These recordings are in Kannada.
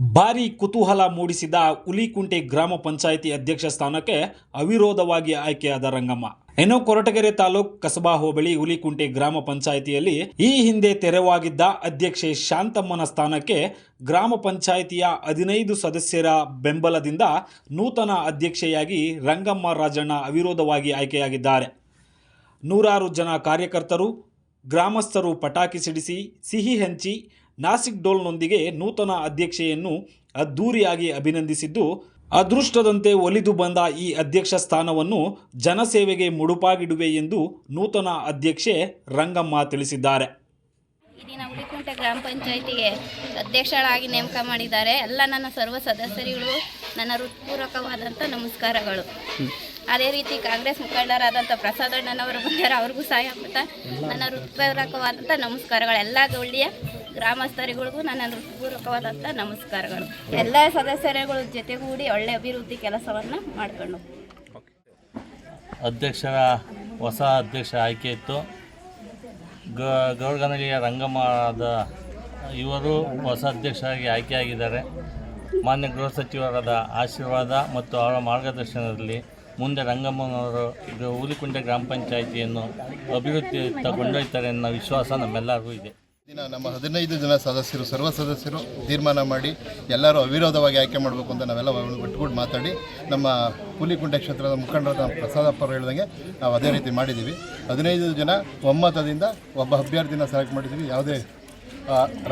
ಭಾರಿ ಕುತೂಹಲ ಮೂಡಿಸಿದ ಹುಲಿಕುಂಟೆ ಗ್ರಾಮ ಪಂಚಾಯಿತಿ ಅಧ್ಯಕ್ಷ ಸ್ಥಾನಕ್ಕೆ ಅವಿರೋಧವಾಗಿ ಆಯ್ಕೆಯಾದ ರಂಗಮ್ಮ. ಇನ್ನು ಕೊರಟಗೆರೆ ತಾಲೂಕ್ ಕಸಬಾ ಹೋಬಳಿ ಹುಲಿಕುಂಟೆ ಗ್ರಾಮ ಪಂಚಾಯಿತಿಯಲ್ಲಿ ಈ ಹಿಂದೆ ತೆರವಾಗಿದ್ದ ಅಧ್ಯಕ್ಷೆ ಶಾಂತಮ್ಮನ ಸ್ಥಾನಕ್ಕೆ ಗ್ರಾಮ ಪಂಚಾಯಿತಿಯ ಹದಿನೈದು ಸದಸ್ಯರ ಬೆಂಬಲದಿಂದ ನೂತನ ಅಧ್ಯಕ್ಷೆಯಾಗಿ ರಂಗಮ್ಮ ರಾಜಣ್ಣ ಅವಿರೋಧವಾಗಿ ಆಯ್ಕೆಯಾಗಿದ್ದಾರೆ. ನೂರಾರು ಜನ ಕಾರ್ಯಕರ್ತರು, ಗ್ರಾಮಸ್ಥರು ಪಟಾಕಿ ಸಿಡಿಸಿ, ಸಿಹಿ ಹಂಚಿ ನಾಸಿಕ್ ಡೋಲ್ನೊಂದಿಗೆ ನೂತನ ಅಧ್ಯಕ್ಷೆಯನ್ನು ಅದ್ದೂರಿಯಾಗಿ ಅಭಿನಂದಿಸಿದ್ದು, ಅದೃಷ್ಟದಂತೆ ಒಲಿದು ಬಂದ ಈ ಅಧ್ಯಕ್ಷ ಸ್ಥಾನವನ್ನು ಜನಸೇವೆಗೆ ಮುಡುಪಾಗಿಡುವೆ ಎಂದು ನೂತನ ಅಧ್ಯಕ್ಷೆ ರಂಗಮ್ಮ ತಿಳಿಸಿದ್ದಾರೆ. ಉಳಿಕುಂಟೆ ಗ್ರಾಮ ಪಂಚಾಯಿತಿಗೆ ಅಧ್ಯಕ್ಷಳಾಗಿ ನೇಮಕ ಮಾಡಿದ್ದಾರೆ. ಎಲ್ಲ ನನ್ನ ಸರ್ವ ಸದಸ್ಯರುಗಳು ನನ್ನ ಹೃತ್ಪೂರ್ವಕವಾದಂಥ ನಮಸ್ಕಾರಗಳು. ಅದೇ ರೀತಿ ಕಾಂಗ್ರೆಸ್ ಮುಖಂಡರಾದಂಥ ಪ್ರಸಾದ್ ಅಣ್ಣನವರು ಬಂದರೆ ಅವ್ರಿಗೂ ಸಹಾಯ ನನ್ನ ಹೃತ್ಪೂರ್ವಕವಾದಂಥ ನಮಸ್ಕಾರಗಳು. ಎಲ್ಲ ಗೌಳಿಯ ಗ್ರಾಮಸ್ಥರಿಗಳಿಗೂ ನನ್ನ ಹೃತ್ಪೂರ್ವಕವಾದಂಥ ನಮಸ್ಕಾರಗಳು. ಎಲ್ಲ ಸದಸ್ಯರುಗಳ ಜೊತೆಗೂಡಿ ಒಳ್ಳೆಯ ಅಭಿವೃದ್ಧಿ ಕೆಲಸವನ್ನು ಮಾಡಿಕೊಂಡು. ಅಧ್ಯಕ್ಷರ ಹೊಸ ಅಧ್ಯಕ್ಷ ಆಯ್ಕೆ ಇತ್ತು. ಗ ಗೌಡಗನಗಿಯ ರಂಗಮ್ಮದ ಇವರು ಹೊಸ ಅಧ್ಯಕ್ಷರಾಗಿ ಆಯ್ಕೆಯಾಗಿದ್ದಾರೆ. ಮಾನ್ಯ ಗೃಹ ಸಚಿವರಾದ ಆಶೀರ್ವಾದ ಮತ್ತು ಅವರ ಮಾರ್ಗದರ್ಶನದಲ್ಲಿ ಮುಂದೆ ರಂಗಮ್ಮನವರು ಇದು ಹುಲಿಕುಂಟೆ ಗ್ರಾಮ ಪಂಚಾಯಿತಿಯನ್ನು ಅಭಿವೃದ್ಧಿ ಕೊಂಡೊಯ್ತಾರೆ ಅನ್ನೋ ವಿಶ್ವಾಸ ನಮ್ಮೆಲ್ಲರಿಗೂ ಇದೆ. ದಿನ ನಮ್ಮ ಹದಿನೈದು ಜನ ಸದಸ್ಯರು, ಸರ್ವ ಸದಸ್ಯರು ತೀರ್ಮಾನ ಮಾಡಿ ಎಲ್ಲರೂ ಅವಿರೋಧವಾಗಿ ಆಯ್ಕೆ ಮಾಡಬೇಕು ಅಂತ ನಾವೆಲ್ಲ ಬಿಟ್ಕೊಂಡು ಮಾತಾಡಿ ನಮ್ಮ ಹುಲಿಕುಂಟೆ ಕ್ಷೇತ್ರದ ಮುಖಂಡರಾದ ಪ್ರಸಾದಪ್ಪ ಅವರು ಹೇಳ್ದಂಗೆ ನಾವು ಅದೇ ರೀತಿ ಮಾಡಿದ್ದೀವಿ. ಹದಿನೈದು ಜನ ಒಮ್ಮತದಿಂದ ಒಬ್ಬ ಅಭ್ಯರ್ಥಿನ ಸೆಲೆಕ್ಟ್ ಮಾಡಿದ್ದೀವಿ. ಯಾವುದೇ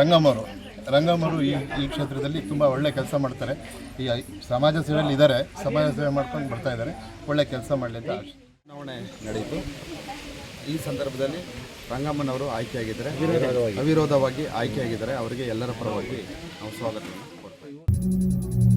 ರಂಗಮ್ಮರು ರಂಗಮ್ಮರು ಈ ಈ ಕ್ಷೇತ್ರದಲ್ಲಿ ತುಂಬ ಒಳ್ಳೆ ಕೆಲಸ ಮಾಡ್ತಾರೆ. ಈ ಸಮಾಜ ಸೇವೆಯಲ್ಲಿ ಇದ್ದಾರೆ. ಸಮಾಜ ಸೇವೆ ಮಾಡ್ಕೊಂಡು ಬರ್ತಾ ಇದ್ದಾರೆ. ಒಳ್ಳೆ ಕೆಲಸ ಮಾಡಲಿ ಅಂತ ಚುನಾವಣೆ ನಡೆಯಿತು. ಈ ಸಂದರ್ಭದಲ್ಲಿ ರಂಗಮ್ಮನವರು ಆಯ್ಕೆಯಾಗಿದ್ದಾರೆ. ಅವಿರೋಧವಾಗಿ ಆಯ್ಕೆಯಾಗಿದ್ದಾರೆ. ಅವರಿಗೆ ಎಲ್ಲರ ಪರವಾಗಿ ನಾವು ಸ್ವಾಗತವನ್ನು ಕೊಡ್ತೇವೆ